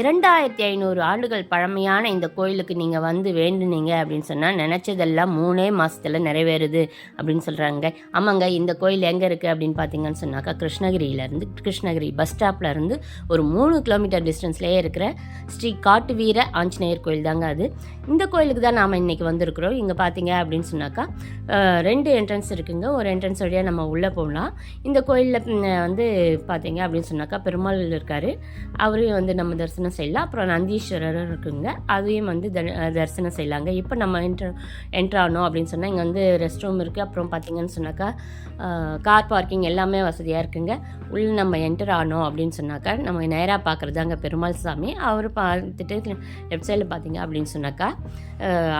இரண்டாயிரத்தி ஐநூறு ஆண்டுகள் பழமையான இந்த கோயிலுக்கு நீங்கள் வந்து வேண்டுனீங்க அப்படின்னு சொன்னால் நினச்சதெல்லாம் மூணே மாதத்தில் நிறைவேறுது அப்படின்னு சொல்கிறாங்க ஆமாங்க இந்த கோயில் எங்கே இருக்குது அப்படின்னு பார்த்தீங்கன்னு சொன்னாக்கா கிருஷ்ணகிரியிலேருந்து கிருஷ்ணகிரி பஸ் ஸ்டாப்லேருந்து ஒரு மூணு கிலோமீட்டர் டிஸ்டன்ஸ்லேயே இருக்கிற ஸ்ரீ காட்டு வீர ஆஞ்சநேயர் கோயில் தாங்க அது. இந்த கோயிலுக்கு தான் நாம் இன்றைக்கி வந்திருக்கிறோம். இங்கே பார்த்தீங்க அப்படின்னு சொன்னாக்கா ரெண்டு என்ட்ரன்ஸ் இருக்குங்க. ஒரு என்ட்ரன்ஸ் வழியாக நம்ம உள்ளே போகலாம் இந்த கோயிலில் வந்து பார்த்தீங்க அப்படின்னு சொன்னாக்கா பெருமாள் இருக்கார். அவரையும் வந்து நம்ம தரிசனம் செய்யலாம். அப்புறம் நந்தீஸ்வரர் இருக்குங்க. அதையும் வந்து தரிசனம் செய்யலாங்க. இப்போ நம்ம என்ட்ரு என்ட்ரு ஆனோம் அப்படின்னு சொன்னால் இங்கே வந்து ரெஸ்ட் ரூம் இருக்குது அப்புறம் பார்த்தீங்கன்னு சொன்னாக்கா கார் பார்க்கிங் எல்லாமே வசதியாக இருக்குங்க. உள்ள நம்ம என்டர் ஆனோம் அப்படின்னு சொன்னாக்கா நம்ம நேராக பார்க்குறது அங்கே பெருமாள் சாமி. அவர் பார்த்துட்டு லெஃப்ட் சைடில் பார்த்தீங்க அப்படின்னு சொன்னாக்கா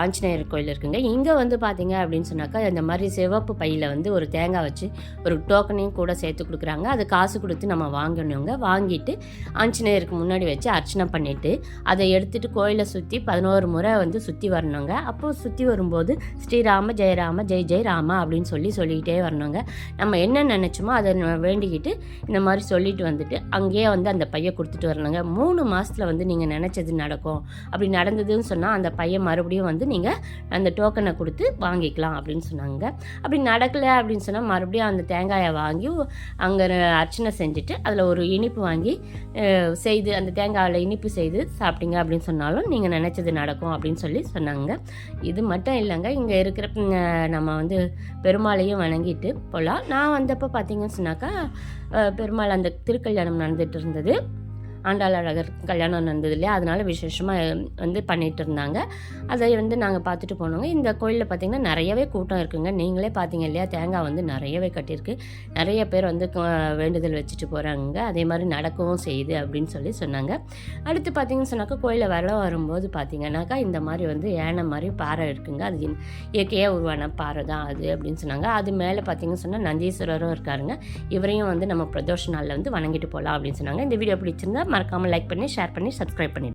ஆஞ்சநேயர் கோயில் இருக்குங்க. இங்கே வந்து பார்த்தீங்க அப்படின்னு சொன்னாக்கா இந்த மாதிரி சிவப்பு பையில் வந்து ஒரு தேங்காய் வச்சு ஒரு டோக்கனையும் கூட சேர்த்து கொடுக்குறாங்க. அது காசு கொடுத்து நம்ம வாங்கணுங்க. வாங்கிட்டு ஆஞ்சநேயருக்கு முன்னாடி வச்சு அர்ச்சனை பண்ணிவிட்டு அதை எடுத்துகிட்டு கோயிலை சுற்றி பதினோரு முறை வந்து சுற்றி வரணுங்க. அப்போது சுற்றி வரும்போது ஸ்ரீராம ஜெயராம ஜெய் ஜெய் ராமா அப்படின்னு சொல்லி சொல்லிக்கிட்டே வரணுங்க. நம்ம என்ன நினச்சோமோ அதை வேண்டிக்கிட்டு இந்த மாதிரி சொல்லிட்டு வந்துட்டு அங்கேயே வந்து அந்த பையை கொடுத்துட்டு வரணுங்க. மூணு மாதத்தில் வந்து நீங்கள் நினச்சது நடக்கும். அப்படி நடந்ததுன்னு சொன்னால் அந்த பையன் மறுபடியும் வந்து நீங்கள் அந்த டோக்கனை கொடுத்து வாங்கிக்கலாம் அப்படின்னு சொன்னாங்க. அப்படி நடக்கலை அப்படின்னு சொன்னால் மறுபடியும் அந்த தேங்காயை வாங்கி அங்கே அர்ச்சனை செஞ்சுட்டு அதில் ஒரு இனிப்பு வாங்கி செய்து அந்த தேங்காயில் இனிப்பு செய்து சாப்பிட்டீங்க அப்படின்னு சொன்னாலும் நீங்கள் நினச்சது நடக்கும் அப்படின்னு சொல்லி சொன்னாங்க. இது மட்டும் இல்லைங்க இங்கே இருக்கிற நம்ம வந்து பெருமாளையும் வணங்கிட்டு போகலாம் நான் வந்தப்போ பார்த்தீங்கன்னு சொன்னாக்கா பெருமாள் அந்த திருக்கல்யாணம் நடந்துட்டு இருந்தது. ஆண்டாள் அழகர் கல்யாணம் நடந்தது இல்லையா? அதனால விசேஷமாக வந்து பண்ணிட்டு இருந்தாங்க. அதை வந்து நாங்கள் பார்த்துட்டு போனோங்க. இந்த கோயிலில் பார்த்திங்கன்னா நிறையவே கூட்டம் இருக்குங்க. நீங்களே பார்த்தீங்க இல்லையா? தேங்காய் வந்து நிறையவே கட்டியிருக்கு. நிறைய பேர் வந்து வேண்டுதல் வச்சுட்டு போகிறாங்க அதே மாதிரி நடக்கவும் செய்யுது அப்படின்னு சொல்லி சொன்னாங்க. அடுத்து பார்த்தீங்கன்னு சொன்னாக்கா கோயிலில் வரலாம் வரும்போது பார்த்தீங்கன்னாக்கா இந்த மாதிரி வந்து யானை மாதிரி பாறை இருக்குங்க. அது இயற்கையாக இயற்கையாக உருவான பாறை தான் அது அப்படின்னு சொன்னாங்க. அது மேலே பார்த்தீங்கன்னு சொன்னால் நந்தீஸ்வரரும் இருக்காருங்க. இவரையும் வந்து நம்ம பிரதோஷ நாளில் வந்து வணங்கிட்டு போகலாம் அப்படின்னு சொன்னாங்க. இந்த வீடியோ பிடிச்சிருந்தா மறக்காமல் லைக் பண்ணி ஷேர் பண்ணி சப்ஸ்கிரைப் பண்ணி